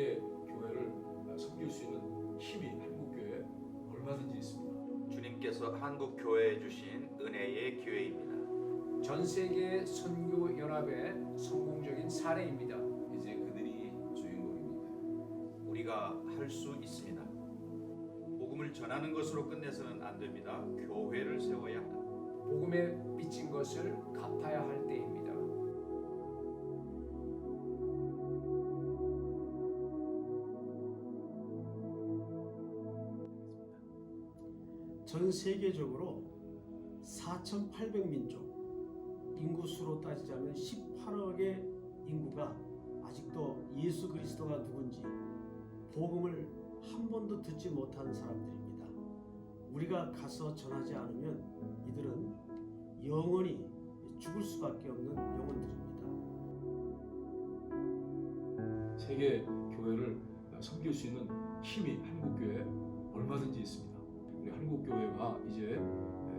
세계 교회를 섬길 수 있는 힘이 한국 교회에 얼마든지 있습니다. 주님께서 한국 교회에 주신 은혜의 기회입니다. 전 세계 선교 연합의 성공적인 사례입니다. 이제 그들이 주인공입니다. 우리가 할 수 있습니다. 복음을 전하는 것으로 끝내서는 안 됩니다. 교회를 세워야 합니다. 복음에 빚진 것을 갚아야 할 전 세계적으로 4,800민족 인구수로 따지자면 18억의 인구가 아직도 예수 그리스도가 누군지 복음을 한 번도 듣지 못하는 사람들입니다. 우리가 가서 전하지 않으면 이들은 영원히 죽을 수밖에 없는 영혼들입니다. 세계 교회를 섬길 수 있는 힘이 한국 교회 이제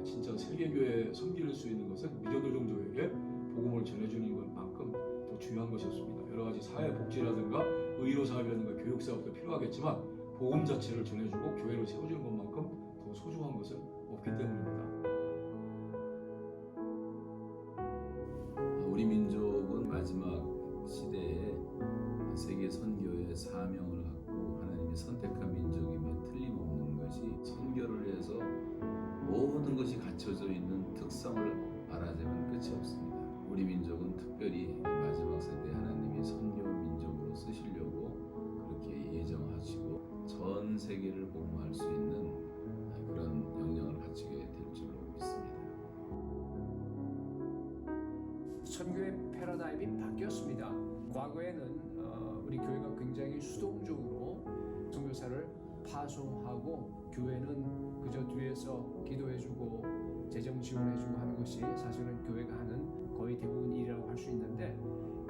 진짜 세계 교회 섬길 수 있는 것은 미전도 종족에게 복음을 전해주는 것만큼 더 중요한 것이 없습니다. 여러 가지 사회 복지라든가 의료 사업이라든가 교육 사업도 필요하겠지만 복음 자체를 전해주고 교회를 세워주는 것만큼 더 소중한 것은 없기 때문입니다. 우리 민족은 마지막 시대에 세계 선교의 사명을 갖고 하나님이 선택한 갖춰져 있는 특성을 말하자면 끝이 없습니다. 우리 민족은 특별히 마지막 세대 하나님이 선교 민족으로 쓰시려고 그렇게 예정하시고 전 세계를 복음할 수 있는 그런 역량을 갖추게 될 줄로 믿습니다. 선교의 패러다임이 바뀌었습니다. 과거에는 어, 우리 교회가 굉장히 수동적으로 선교사를 파송하고 교회는 그저 뒤에서 기도해주고 재정 지원해주고 하는 것이 사실은 교회가 하는 거의 대부분 일이라고 할 수 있는데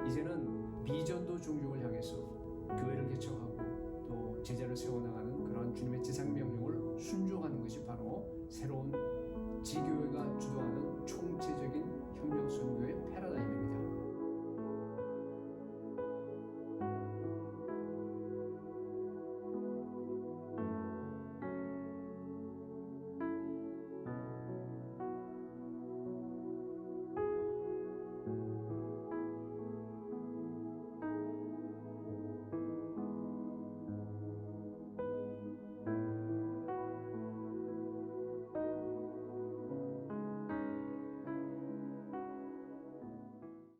이제는 비전도 종족을 향해서 교회를 개척하고 또 제자를 세워나가는 그런 주님의 지상 명령을 순종하는 것이 바로 새로운 지교회가